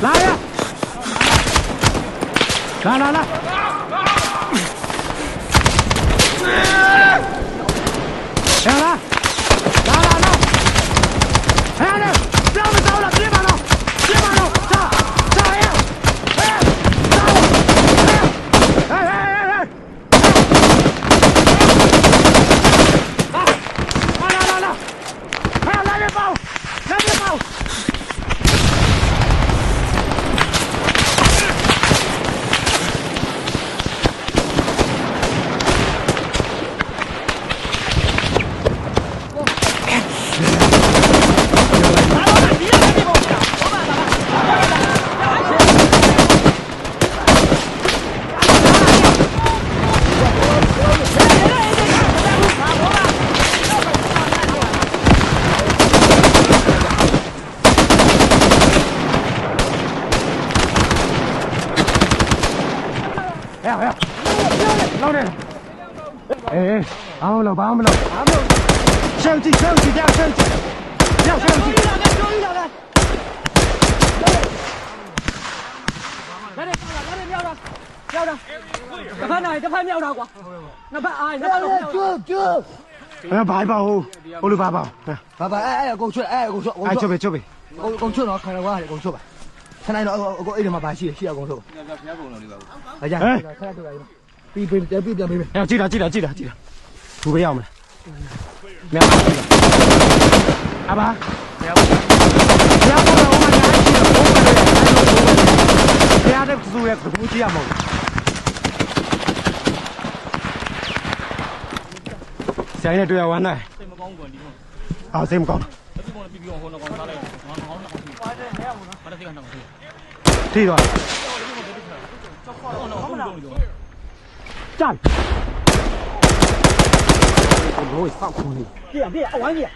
来呀！来来来。来来 ဟဲ့ဟဲ့လောက်တယ်အေးဘာမလို့ဘာမလို့ဘာမလို့ရှောင်းကြည့်ရှောင်းကြည့်ကြောက်ရှောင်းကြည့်ကြောက်ရှောင်းကြည့်လာကကြောက်လာကမြောက်တာတစ်ဖက်နိုင်တစ်ဖက်မြောက်တာကွာနှစ်ဖက်အားနှစ်ဖက်လုံးကျွတ်ကျွတ်အဲဘာပါဟိုဟိုလိုဘာပါဘာပါအဲအဲကိုချွတ်အဲကိုချွတ်အဲချွတ်ပဲချွတ်ပဲကိုကိုချွတ်တော့ခါရဝါကိုချွတ်ပါ ခဏတော့ကိုအဲ့ဒီမှာပါရှိရှိရကုန်ထုတ်ဘုရားဘုံတော်လေးပါအကြခဏထုတ်လိုက်ပြီးပြီးပြန်ပြီးပြန်ပြီးအဲကြည့်တာကြည့်တာကြည့်တာကြည့်တာသူပဲရောက်မလားမြောက်ပါအဘာမြောက်ပါမြောက်ပါတော့မညာရှိတော့ဘုရားတဲ့သူရဲ့ဘူးကြည့်ရမဟုတ်ဆိုင်နဲ့တွေ့ရဝမ်းနိုင်စိတ်မ ကောင်းကွန်ဒီကောအာစိတ်မကောင်းဘူးဘယ်လိုပြီးပြီးဟိုနောက်ကောင်စားလိုက်ငါငေါင်းနောက်ကောင်စားပါတယ်မရဘူးနော်ဘာလို့စိတ်ကနောက်ကောင်စားထိသွားတယ်ကြောက်ခေါ်တော့ဟုတ်မလားကြိုက်ဘိုးစောက်ခုန်ကြီးပြည့်အောင်ပြည့်အောင်အဝိုင်းကြီး